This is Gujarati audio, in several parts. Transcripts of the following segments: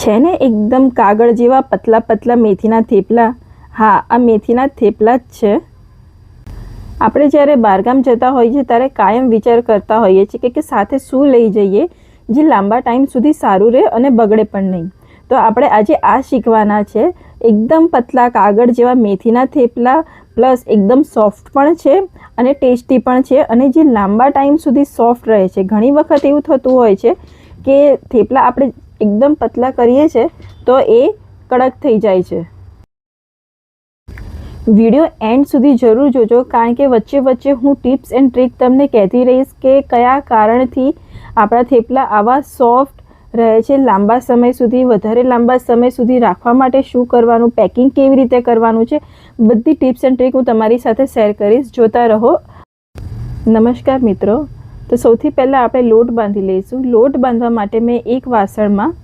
છે ને એકદમ કાગળ જેવા પતલા પતલા મેથીના થેપલા? હા, આ મેથીના થેપલા જ છે. આપણે જ્યારે બહારગામ જતા હોઈએ છીએ, ત્યારે કાયમ વિચાર કરતા હોઈએ છીએ કે સાથે શું લઈ જઈએ જે લાંબા ટાઈમ સુધી સારું રહે અને બગડે પણ નહીં. તો આપણે આજે આ શીખવાના છે. એકદમ પતલા કાગળ જેવા મેથીના થેપલા, પ્લસ એકદમ સોફ્ટ પણ છે અને ટેસ્ટી પણ છે અને જે લાંબા ટાઈમ સુધી સોફ્ટ રહે છે. ઘણી વખત એવું થતું હોય છે કે થેપલા આપણે એકદમ પતલા કરીએ છીએ તો એ કડક થઈ જાય છે. વીડિયો એન્ડ સુધી જરૂર જોજો, કારણ કે વચ્ચે વચ્ચે હું ટિપ્સ એન્ડ ટ્રીક તમને કહેતી રહીશ કે કયા કારણથી આપણા થેપલા આવા સોફ્ટ રહે છે, લાંબા સમય સુધી, વધારે લાંબા સમય સુધી રાખવા માટે શું કરવાનું, પેકિંગ કેવી રીતે કરવાનું છે, બધી ટિપ્સ એન્ડ ટ્રીક હું તમારી સાથે શેર કરીશ. જોતા રહો. નમસ્કાર મિત્રો. તો સૌથી પહેલાં આપણે લોટ બાંધી લઈશું. લોટ બાંધવા માટે મેં એક વાસણમાં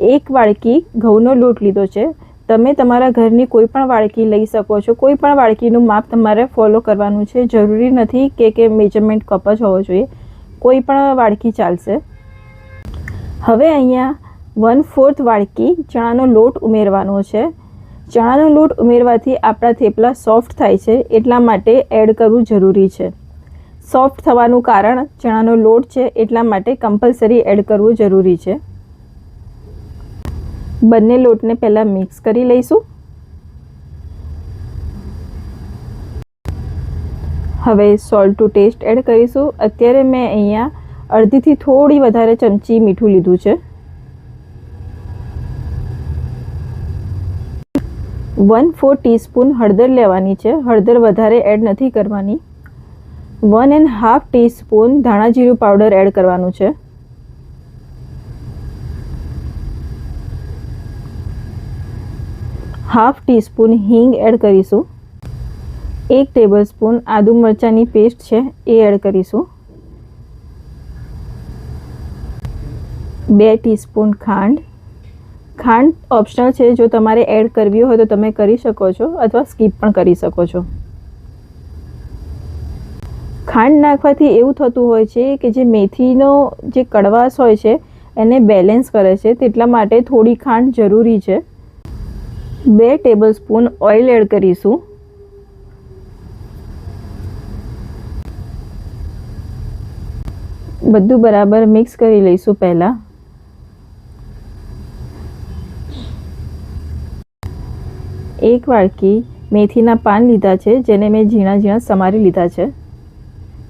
એક વાડકી ઘઉંનો લોટ લીધો છે. તમે તમારા ઘરની કોઈ પણ વાડકી લઈ શકો છો. કોઈ પણ વાડકીનું માપ તમારે ફોલો કરવાનું છે. જરૂરી નથી કે કે મેજરમેન્ટ કપ જ હોવો જોઈએ. કોઈ પણ વાડકી ચાલશે. હવે અહીંયા વન ફોર્થ વાડકી ચણાનો લોટ ઉમેરવાનો છે. ચણાનો લોટ ઉમેરવાથી આપણા થેપલા સોફ્ટ થાય છે. એટલા માટે એડ કરવું જરૂરી છે. સોફ્ટ થવાનું કારણ ચણાનો લોટ છે એટલા માટે કમ્પલસરી એડ કરવું જરૂરી છે. બંને લોટને પહેલાં મિક્સ કરી લઈશું. હવે સોલ્ટ ટુ ટેસ્ટ એડ કરીશું. અત્યારે મેં અહીંયા અડધીથી થોડી વધારે ચમચી મીઠું લીધું છે. વન ફોર ટીસ્પૂન હળદર લેવાની છે. હળદર વધારે એડ નથી કરવાની. વન એન્ડ હાફ ટીસ્પૂન ધાણા જીરું પાવડર એડ કરવાનું છે. હાફ ટીસ્પૂન હિંગ એડ કરીશું. એક ટેબલ સ્પૂન આદુ મરચાંની પેસ્ટ છે, એ એડ કરીશું. બે ટીસ્પૂન ખાંડ. ખાંડ ઓપ્શનલ છે, જો તમારે એડ કરવી હોય તો તમે કરી શકો છો, અથવા સ્કીપ પણ કરી શકો છો. ખાંડ નાખવાથી એવું થતું હોય છે કે જે મેથીનો જે કડવાશ હોય છે, એને બેલેન્સ કરે છે. તેટલા માટે થોડી ખાંડ જરૂરી છે. બે ટેબલ સ્પૂન ઓઇલ એડ કરીશું. બધું બરાબર મિક્સ કરી લઈશું પહેલાં. એક વાડકી મેથીના પાન લીધા છે, જેને મેં ઝીણા ઝીણા સમારી લીધા છે.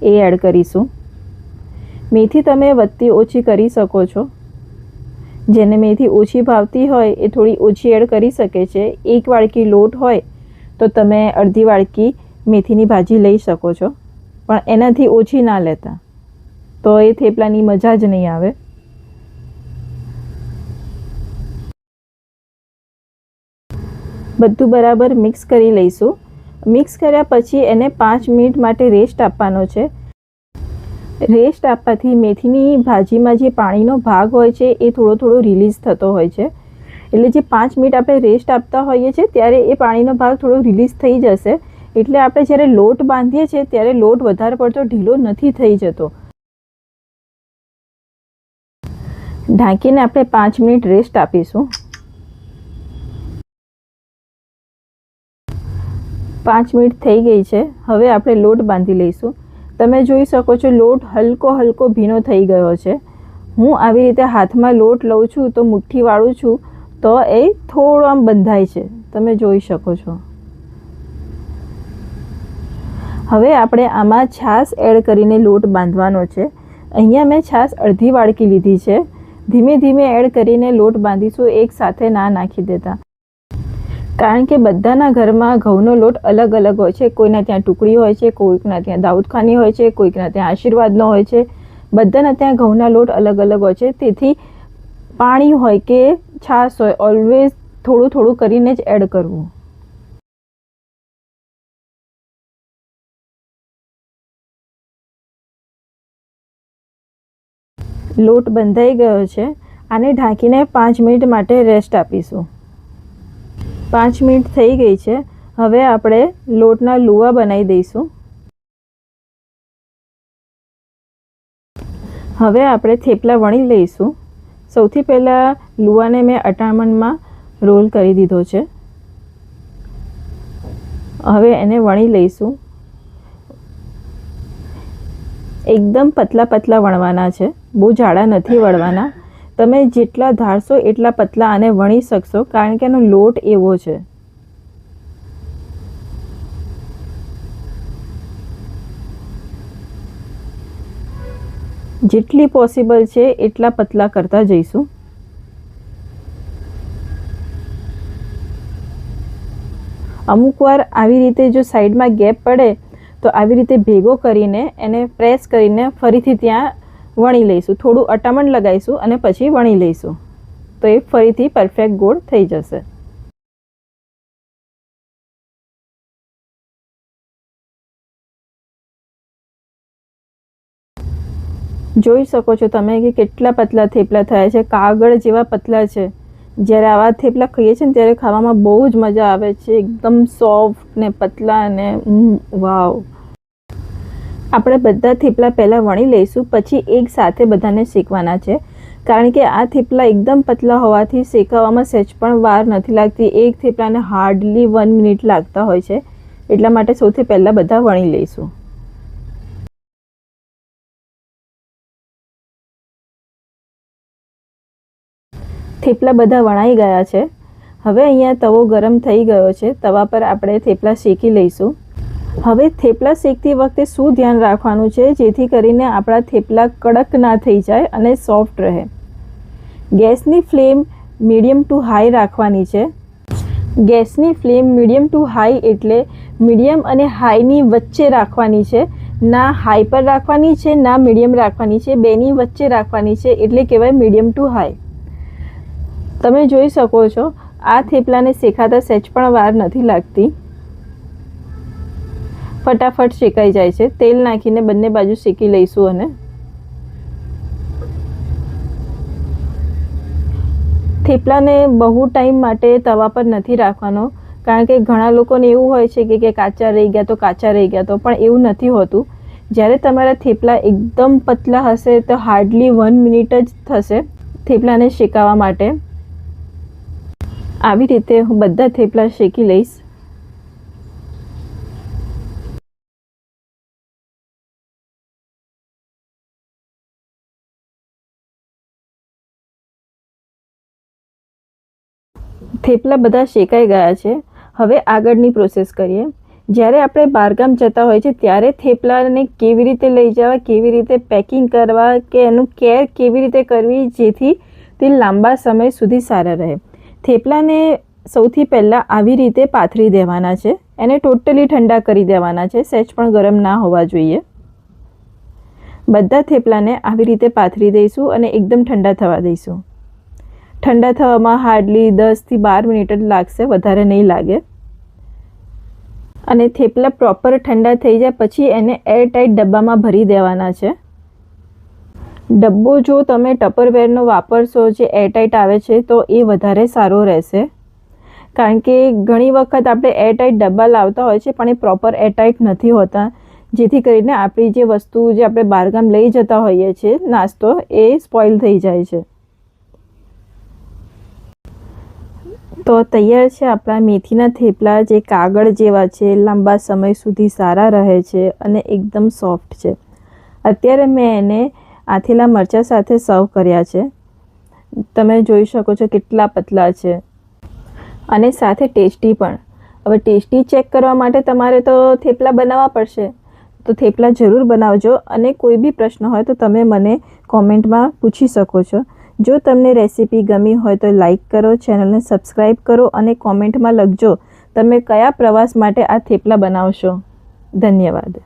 એ એડ કરીશું. મેથી તમે વધતી ઓછી કરી શકો છો. જેને મેથી ઓછી ભાવતી હોય એ થોડી ઓછી એડ કરી શકે છે. એક વાડકી લોટ હોય તો તમે અડધી વાડકી મેથીની ભાજી લઈ શકો છો. પણ એનાથી ઓછી ના લેતા. તો એ થેપલાની મજા જ નહીં આવે. બધું બરાબર મિક્સ કરી લઈશું. મિક્સ કર્યા પછી એને પાંચ મિનિટ માટે રેસ્ટ આપવાનો છે. રેસ્ટ આપવાથી મેથીની ભાજીમાં જે પાણીનો ભાગ હોય છે, એ થોડો થોડો રિલીઝ થતો હોય છે. એટલે જે પાંચ મિનિટ આપણે રેસ્ટ આપતા હોઈએ છીએ, ત્યારે એ પાણીનો ભાગ થોડો રિલીઝ થઈ જશે. એટલે આપણે જ્યારે લોટ બાંધીએ છીએ, ત્યારે લોટ વધારે પડતો ઢીલો નથી થઈ જતો. ઢાંકીને આપણે પાંચ મિનિટ રેસ્ટ આપીશું. પાંચ મિનિટ થઈ ગઈ છે. હવે આપણે લોટ બાંધી લઈશું. તમે જોઈ શકો છો લોટ હલકો હલકો ભીનો થઈ ગયો છે. હું આવી રીતે હાથમાં લોટ લઉં છું તો મુઠ્ઠી વાળું છું તો એ થોડો આમ બંધાય છે. તમે જોઈ શકો છો. હવે આપણે આમાં છાશ એડ કરીને લોટ બાંધવાનો છે. અહીંયા મેં છાશ અડધી વાડકી લીધી છે. ધીમે ધીમે એડ કરીને લોટ બાંધીશું એક સાથે ના નાખી દેતા. કારણ કે બધાના ઘરમાં ઘઉંનો લોટ અલગ અલગ હોય છે. કોઈના ત્યાં ટુકડી હોય છે, કોઈકના ત્યાં દાઉદખાની હોય છે, કોઈકના ત્યાં આશીર્વાદનો હોય છે. બધાના ત્યાં ઘઉંના લોટ અલગ અલગ હોય છે. તેથી પાણી હોય કે છાશ હોય ઓલવેઝ થોડું થોડું કરીને જ એડ કરવું. લોટ બંધાઈ ગયો છે. આને ઢાંકીને પાંચ મિનિટ માટે રેસ્ટ આપીશું. પાંચ મિનિટ થઈ ગઈ છે. હવે આપણે લોટના લુવા બનાવી દઈશું. હવે આપણે થેપલા વણી લઈશું. સૌથી પહેલાં લુવાને મેં અટામણમાં રોલ કરી દીધો છે. હવે એને વણી લઈશું. એકદમ પતલા પતલા વણવાના છે. બહુ જાડા નથી વળવાના તમે જેટલા ધારશો એટલા પતલા આને વણી શકશો, કારણ કે એનો લોટ એવો છે. જેટલી પોસિબલ છે, એટલા પતલા કરતા જઈશું. અમુક વાર આવી રીતે જો સાઈડમાં ગેપ પડે, તો આવી રીતે ભેગો કરીને એને પ્રેસ કરીને ફરીથી ત્યાં વણી લઈશું, થોડું અટામણ લગાવીશું અને પછી વણી લઈશું. તો એ ફરીથી પરફેક્ટ ગોળ થઈ જશે. જોઈ શકો છો તમે કે કેટલા પતલા થેપલા થયા છે. કાગળ જેવા પતલા છે. જ્યારે આવા થેપલા ખાઈએ છીએ ને ત્યારે ખાવામાં બહુ જ મજા આવે છે. એકદમ સોફ્ટ ને પતલા અને વાવ આપણે બધા થેપલા પહેલાં વણી લઈશું, પછી એક સાથે બધાને શેકવાના છે. કારણ કે આ થેપલા એકદમ પતલા હોવાથી શેકાવામાં સહેજ પણ વાર નથી લાગતી. એક થેપલાને હાર્ડલી વન મિનિટ લાગતા હોય છે. એટલા માટે સૌથી પહેલાં બધા વણી લઈશું. થેપલા બધા વણાઈ ગયા છે. હવે અહીંયા તવો ગરમ થઈ ગયો છે. તવા પર આપણે થેપલા શેકી લઈશું. હવે થેપલા શેકતી વખતે શું ધ્યાન રાખવાનું છે? જેથી કરીને આપણા થેપલા કડક ના થઈ જાય અને સોફ્ટ રહે. ગેસની ફ્લેમ મીડિયમ ટુ હાઈ રાખવાની છે. ગેસની ફ્લેમ મીડિયમ ટુ હાઈ એટલે મીડિયમ અને હાઈની વચ્ચે રાખવાની છે. ના હાઈ પર રાખવાની છે, ના મીડિયમ રાખવાની છે. બેની વચ્ચે રાખવાની છે એટલે કહેવાય મીડિયમ ટુ હાઈ. તમે જોઈ શકો છો, આ થેપલાને શેખાતા સહેજ પણ વાર નથી લાગતી. ફટાફટ શેકાઈ જાય છે. તેલ નાખીને બંને બાજુ શેકી લઈશું અને થેપલાને બહુ ટાઈમ માટે તવા પર નથી રાખવાનો. કારણ કે ઘણા લોકોને એવું હોય છે કે કાચા રહી ગયા તો કાચા રહી ગયા તો, પણ એવું નથી હોતું. જ્યારે તમારા થેપલા એકદમ પતલા હશે તો હાર્ડલી વન મિનિટ જ થશે થેપલાને શેકાવા માટે. આવી રીતે હું બધા થેપલા શેકી લઈશ. થેપલા બધા શેકાઈ ગયા છે. હવે આગળની પ્રોસેસ કરીએ. જ્યારે આપણે બહારગામ જતા હોય છે, ત્યારે થેપલાને કેવી રીતે લઈ જવા, કેવી રીતે પેકિંગ કરવા કે એનું કેર કેવી રીતે કરવી જેથી તે લાંબા સમય સુધી સારા રહે. થેપલાને સૌથી પહેલાં આવી રીતે પાથરી દેવાના છે. એને ટોટલી ઠંડા કરી દેવાના છે. સહેજ પણ ગરમ ના હોવા જોઈએ. બધા થેપલાને આવી રીતે પાથરી દઈશું અને એકદમ ઠંડા થવા દઈશું. ઠંડા થવામાં હાર્ડલી દસથી બાર મિનિટ જ લાગશે, વધારે નહીં લાગે. અને થેપલા પ્રોપર ઠંડા થઈ જાય પછી એને એરટાઈટ ડબ્બામાં ભરી દેવાના છે. ડબ્બો જો તમે ટપરવેરનો વાપરશો, જે એરટાઈટ આવે છે, તો એ વધારે સારો રહેશે. કારણ કે ઘણી વખત આપણે એરટાઈટ ડબ્બા લાવતા હોય છે, પણ એ પ્રોપર એરટાઈટ નથી હોતા. જેથી કરીને આપણી જે વસ્તુ જે આપણે બહારગામ લઈ જતા હોઈએ છીએ, નાસ્તો, એ સ્પોઇલ થઈ જાય છે. તો તૈયાર છે આપણા મેથીના થેપલા જે કાગળ જેવા છે, લાંબા સમય સુધી સારા રહે છે અને એકદમ સોફ્ટ છે. અત્યારે મેં એને આથેલા મરચાં સાથે સર્વ કર્યા છે. તમે જોઈ શકો છો કેટલા પતલા છે. અને સાથે ટેસ્ટી પણ. હવે ટેસ્ટી ચેક કરવા માટે તમારે તો થેપલા બનાવવા પડશે. તો થેપલા જરૂર બનાવજો અને કોઈ બી પ્રશ્ન હોય તો તમે મને કોમેન્ટમાં પૂછી શકો છો. જો તમને રેસીપી ગમી હોય તો લાઇક કરો, ચેનલને સબસ્ક્રાઈબ કરો અને કોમેન્ટમાં લખજો તમે કયા પ્રવાસ માટે આ થેપલા બનાવશો. ધન્યવાદ.